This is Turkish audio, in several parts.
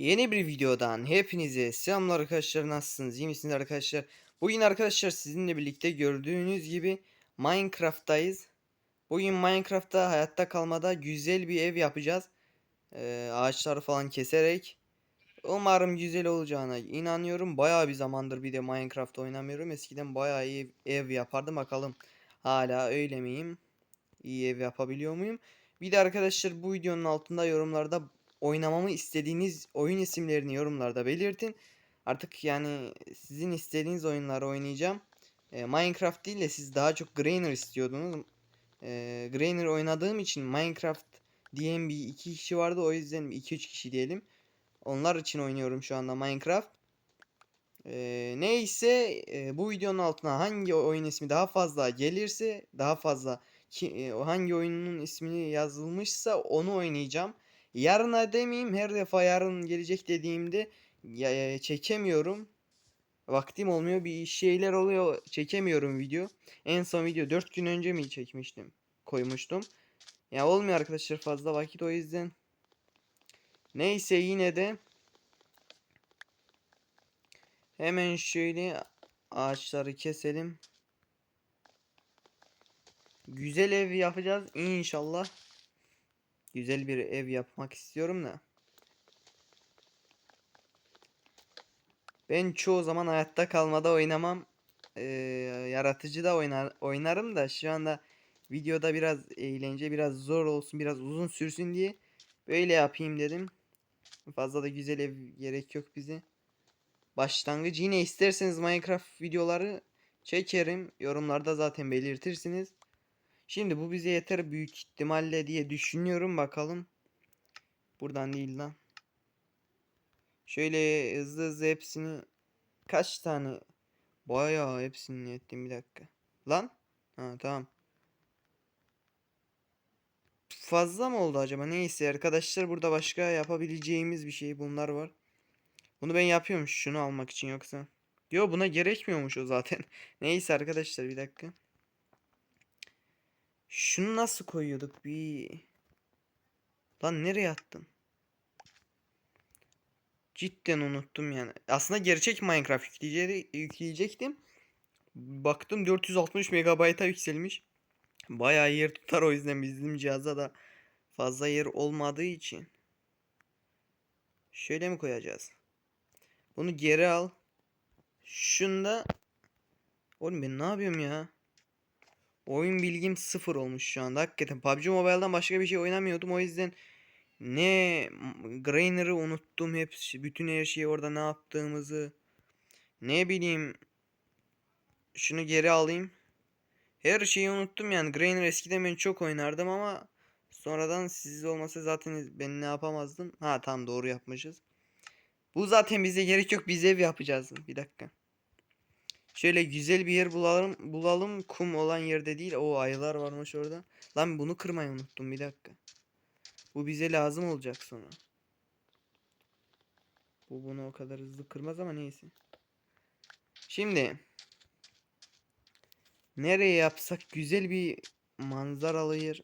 Yeni bir videodan hepinize selamlar arkadaşlar. Nasılsınız? İyi misiniz arkadaşlar? Bugün arkadaşlar sizinle birlikte gördüğünüz gibi Minecraft'tayız. Bugün Minecraft'ta hayatta kalmada güzel bir ev yapacağız. Ee, Ağaçları falan keserek. Umarım güzel olacağına inanıyorum. Bayağı bir zamandır bir de Minecraft oynamıyorum. Eskiden bayağı iyi ev yapardım. Bakalım Hala öyle miyim? İyi ev yapabiliyor muyum? Bir de arkadaşlar bu videonun altında yorumlarda oynamamı istediğiniz oyun isimlerini yorumlarda belirtin. Artık yani sizin istediğiniz oyunları oynayacağım. E, Minecraft değil de siz daha çok Grainer istiyordunuz. E, Grainer oynadığım için Minecraft diyen bir iki kişi vardı o yüzden 2-3 kişi diyelim. Onlar için oynuyorum şu anda Minecraft. E, neyse e, bu videonun altına hangi oyun ismi daha fazla gelirse daha fazla ki, e, hangi oyunun ismini yazılmışsa onu oynayacağım. Yarına demeyeyim her defa yarın gelecek dediğimde ya, çekemiyorum. Vaktim olmuyor bir şeyler oluyor çekemiyorum video. En son video 4 gün önce mi çekmiştim? Koymuştum. Ya olmuyor arkadaşlar fazla vakit o yüzden. Neyse yine de hemen şöyle ağaçları keselim. Güzel ev yapacağız inşallah. Güzel bir ev yapmak istiyorum da. Ben çoğu zaman hayatta kalmada oynamam. Ee, yaratıcı da oynar, oynarım da şu anda videoda biraz eğlence, biraz zor olsun, biraz uzun sürsün diye böyle yapayım dedim. Fazla da güzel ev gerek yok bize. Başlangıç yine isterseniz Minecraft videoları çekerim. Yorumlarda zaten belirtirsiniz. Şimdi bu bize yeter büyük ihtimalle diye düşünüyorum bakalım. Buradan değil lan. Şöyle hızlı hızlı hepsini kaç tane bayağı hepsini ettim bir dakika. Lan? Ha tamam. Fazla mı oldu acaba? Neyse arkadaşlar burada başka yapabileceğimiz bir şey bunlar var. Bunu ben yapıyorum şunu almak için yoksa. Yo buna gerekmiyormuş o zaten. Neyse arkadaşlar bir dakika. Şunu nasıl koyuyorduk bir... Lan nereye attım? Cidden unuttum yani. Aslında gerçek Minecraft yükleyece- yükleyecektim. Baktım 460 megabayta yükselmiş. Bayağı yer tutar o yüzden bizim cihaza da fazla yer olmadığı için. Şöyle mi koyacağız? Bunu geri al. Şunda Oğlum ben ne yapıyorum ya? Oyun bilgim sıfır olmuş şu anda. Hakikaten PUBG Mobile'dan başka bir şey oynamıyordum. O yüzden ne Grainer'ı unuttum hepsi. Bütün her şeyi orada ne yaptığımızı. Ne bileyim. Şunu geri alayım. Her şeyi unuttum yani. Grainer eskiden ben çok oynardım ama sonradan siz olmasa zaten ben ne yapamazdım. Ha tamam doğru yapmışız. Bu zaten bize gerek yok. Biz ev yapacağız. Bir dakika. Şöyle güzel bir yer bulalım. Bulalım. Kum olan yerde değil. O ayılar varmış orada. Lan bunu kırmayı unuttum. Bir dakika. Bu bize lazım olacak sonra. Bu bunu o kadar hızlı kırmaz ama neyse. Şimdi nereye yapsak güzel bir manzaralı yer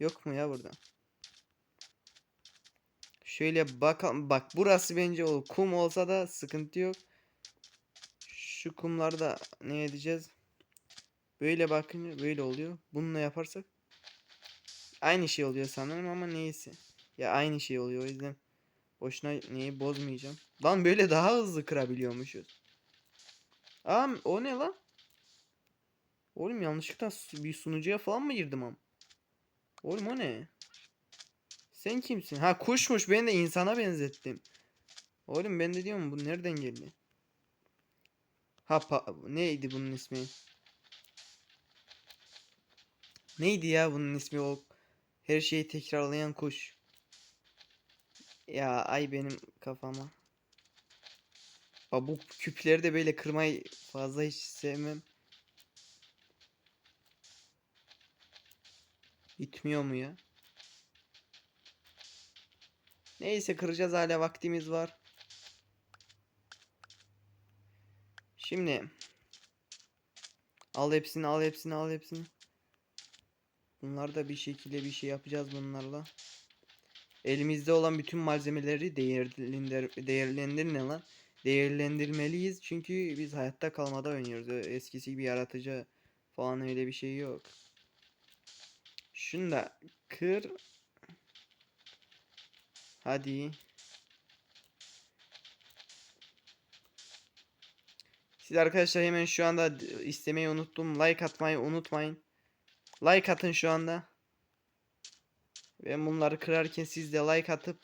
yok mu ya burada? Şöyle bakalım. Bak burası bence o kum olsa da sıkıntı yok. Şu kumlarda ne edeceğiz? Böyle bakınca böyle oluyor. Bununla yaparsak aynı şey oluyor sanırım ama neyse. Ya aynı şey oluyor o yüzden boşuna neyi bozmayacağım. Lan böyle daha hızlı kırabiliyormuşuz. Aa o ne lan? Oğlum yanlışlıkla bir sunucuya falan mı girdim am? Oğlum o ne? Sen kimsin? Ha kuşmuş ben de insana benzettim. Oğlum ben de diyorum bu nereden geldi? Ha pa- neydi bunun ismi? Neydi ya bunun ismi o her şeyi tekrarlayan kuş. Ya ay benim kafama. Aa, bu küpleri de böyle kırmayı fazla hiç sevmem. Bitmiyor mu ya? Neyse kıracağız hala vaktimiz var. Şimdi al hepsini al hepsini al hepsini. Bunlar da bir şekilde bir şey yapacağız bunlarla. elimizde olan bütün malzemeleri değerlendir ne lan? Değerlendirmeliyiz çünkü biz hayatta kalmada oynuyoruz. Eskisi gibi yaratıcı falan öyle bir şey yok. Şunu da kır. Hadi. Siz arkadaşlar hemen şu anda istemeyi unuttum. Like atmayı unutmayın. Like atın şu anda. Ben bunları kırarken siz de like atıp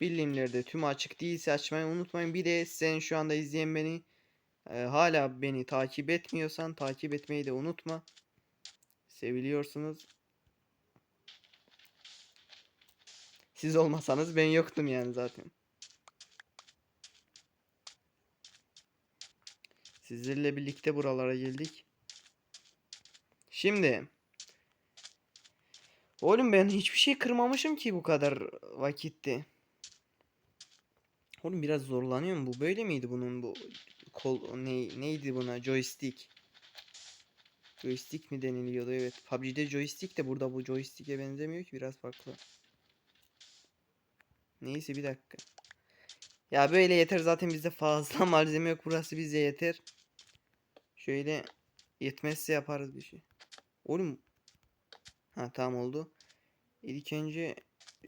bildirimlerde tüm açık değilse açmayı unutmayın. Bir de sen şu anda izleyen beni e, hala beni takip etmiyorsan takip etmeyi de unutma. Seviliyorsunuz. Siz olmasanız ben yoktum yani zaten. Sizlerle birlikte buralara geldik. Şimdi Oğlum ben hiçbir şey kırmamışım ki bu kadar vakitte. Oğlum biraz zorlanıyorum. Bu böyle miydi bunun bu kol ne, neydi buna joystick? Joystick mi deniliyordu? Evet. PUBG'de joystick de burada bu joystick'e benzemiyor ki biraz farklı. Neyse bir dakika. Ya böyle yeter zaten bizde fazla malzeme yok. Burası bize yeter. Şöyle yetmezse yaparız bir şey. Oğlum Ha tamam oldu. İlk önce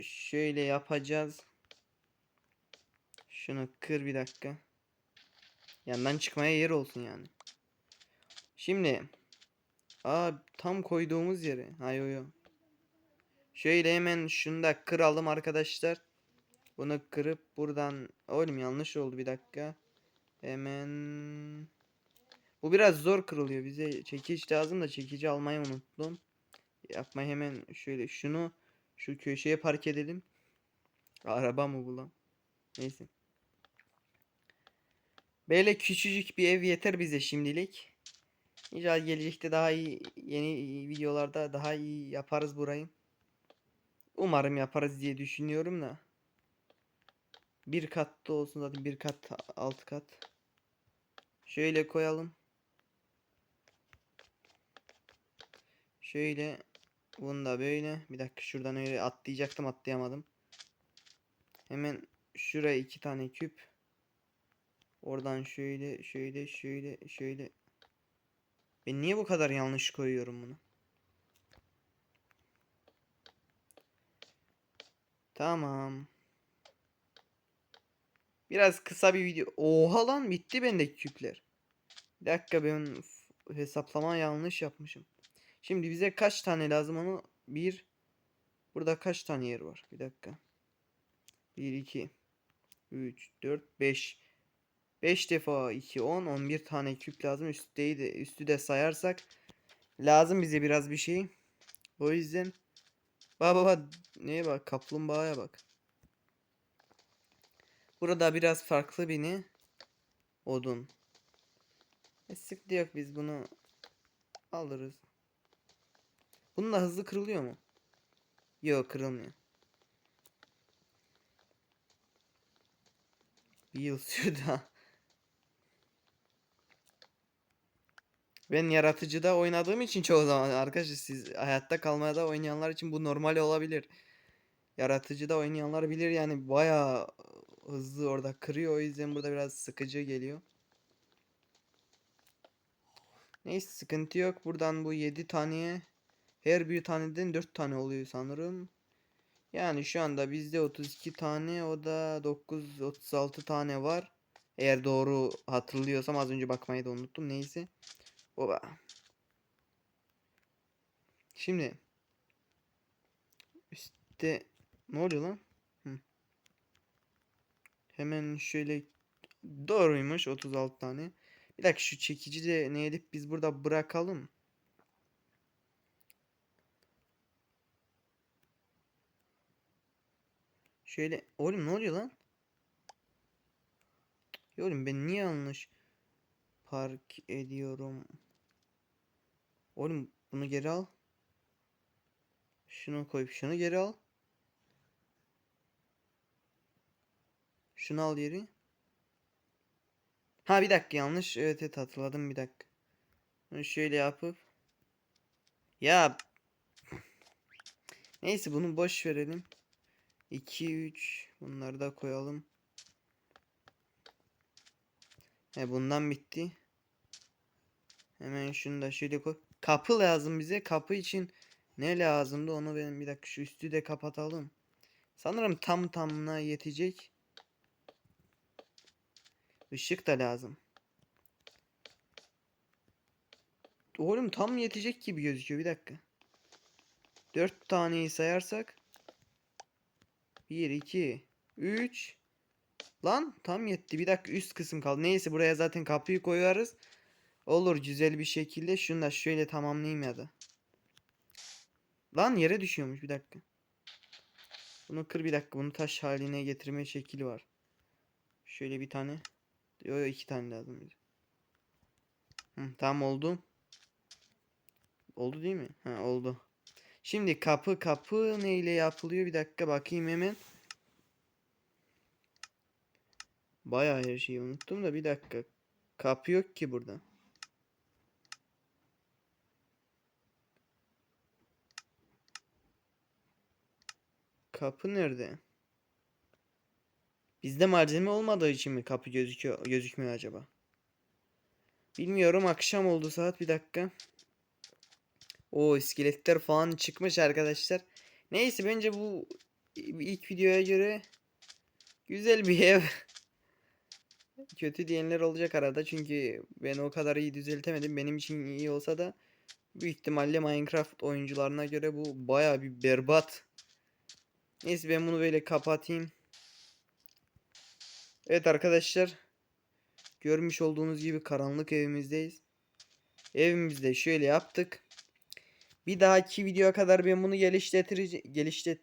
şöyle yapacağız. Şunu kır bir dakika. Yandan çıkmaya yer olsun yani. Şimdi Aa tam koyduğumuz yere. Hay yo. Şöyle hemen şunu da kıralım arkadaşlar. Bunu kırıp buradan oğlum yanlış oldu bir dakika. Hemen Bu biraz zor kırılıyor. Bize çekiç lazım da çekici almayı unuttum. Yapma hemen şöyle şunu şu köşeye park edelim. Araba mı bu lan? Neyse. Böyle küçücük bir ev yeter bize şimdilik. İnşallah gelecekte daha iyi yeni videolarda daha iyi yaparız burayı. Umarım yaparız diye düşünüyorum da. Bir katta olsun zaten bir kat alt kat. Şöyle koyalım. Şöyle bunu da böyle. Bir dakika şuradan öyle atlayacaktım atlayamadım. Hemen şuraya iki tane küp. Oradan şöyle şöyle şöyle şöyle. Ben niye bu kadar yanlış koyuyorum bunu? Tamam. Biraz kısa bir video. Oha lan bitti bendeki küpler. Bir dakika ben hesaplama yanlış yapmışım. Şimdi bize kaç tane lazım onu? Bir. Burada kaç tane yer var? Bir dakika. 1, 2, 3, 4, 5. 5 defa 2, 10, 11 tane küp lazım. Üstteyi de, üstü de sayarsak lazım bize biraz bir şey. O yüzden bak bak bak neye bak kaplumbağaya bak. Burada biraz farklı bir ne? Odun. E, yok biz bunu alırız. Bununla hızlı kırılıyor mu? Yok kırılmıyor. Bir yıl sürdü. Ben yaratıcıda oynadığım için çoğu zaman arkadaşlar siz hayatta kalmaya da oynayanlar için bu normal olabilir. Yaratıcıda oynayanlar bilir yani bayağı hızlı orada kırıyor o yüzden burada biraz sıkıcı geliyor. Neyse sıkıntı yok. Buradan bu 7 taneye her bir taneden 4 tane oluyor sanırım. Yani şu anda bizde 32 tane o da 9 36 tane var. Eğer doğru hatırlıyorsam az önce bakmayı da unuttum. Neyse. Oba. Şimdi üstte ne oluyor lan? Hı. Hemen şöyle doğruymuş 36 tane. Bir dakika şu çekici de ne edip biz burada bırakalım. Şöyle oğlum ne oluyor lan? Oğlum ben niye yanlış park ediyorum? Oğlum bunu geri al. Şunu koyup şunu geri al. Şunu al geri. Ha bir dakika yanlış. Evet evet hatırladım bir dakika. Bunu şöyle yapıp. Ya. Neyse bunu boş verelim. 2 3 bunları da koyalım. He bundan bitti. Hemen şunu da şöyle koy. Kapı lazım bize. Kapı için ne lazımdı onu benim bir dakika şu üstü de kapatalım. Sanırım tam tamına yetecek. Işık da lazım. Oğlum tam yetecek gibi gözüküyor bir dakika. 4 taneyi sayarsak 1 2 3 Lan tam yetti. Bir dakika üst kısım kaldı. Neyse buraya zaten kapıyı koyarız. Olur güzel bir şekilde. Şunu da şöyle tamamlayayım ya da. Lan yere düşüyormuş bir dakika. Bunu kır bir dakika. Bunu taş haline getirme şekli var. Şöyle bir tane. Yo yo iki tane lazım. bize. Hı, tamam oldu. Oldu değil mi? Ha oldu. Şimdi kapı kapı neyle yapılıyor? Bir dakika bakayım hemen. Bayağı her şeyi unuttum da bir dakika. Kapı yok ki burada. Kapı nerede? Bizde malzeme olmadığı için mi kapı gözüküyor gözükmüyor acaba? Bilmiyorum akşam oldu saat bir dakika. O iskeletler falan çıkmış arkadaşlar. Neyse bence bu ilk videoya göre güzel bir ev. Kötü diyenler olacak arada çünkü ben o kadar iyi düzeltemedim. Benim için iyi olsa da büyük ihtimalle Minecraft oyuncularına göre bu baya bir berbat. Neyse ben bunu böyle kapatayım. Evet arkadaşlar. Görmüş olduğunuz gibi karanlık evimizdeyiz. Evimizde şöyle yaptık. Bir dahaki videoya kadar ben bunu geliştireceğim. Geliştir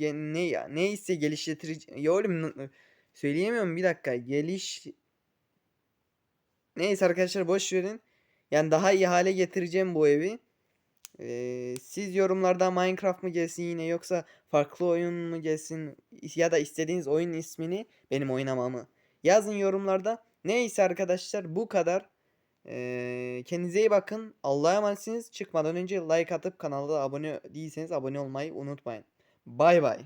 ne ya neyse geliştireceğim. Ya oğlum söyleyemiyorum bir dakika. Geliş Neyse arkadaşlar boş verin. Yani daha iyi hale getireceğim bu evi. Ee, siz yorumlarda Minecraft mı gelsin yine yoksa farklı oyun mu gelsin ya da istediğiniz oyun ismini benim oynamamı yazın yorumlarda. Neyse arkadaşlar bu kadar. Kendinize iyi bakın. Allah'a emanetsiniz. Çıkmadan önce like atıp kanala da abone değilseniz abone olmayı unutmayın. Bay bay.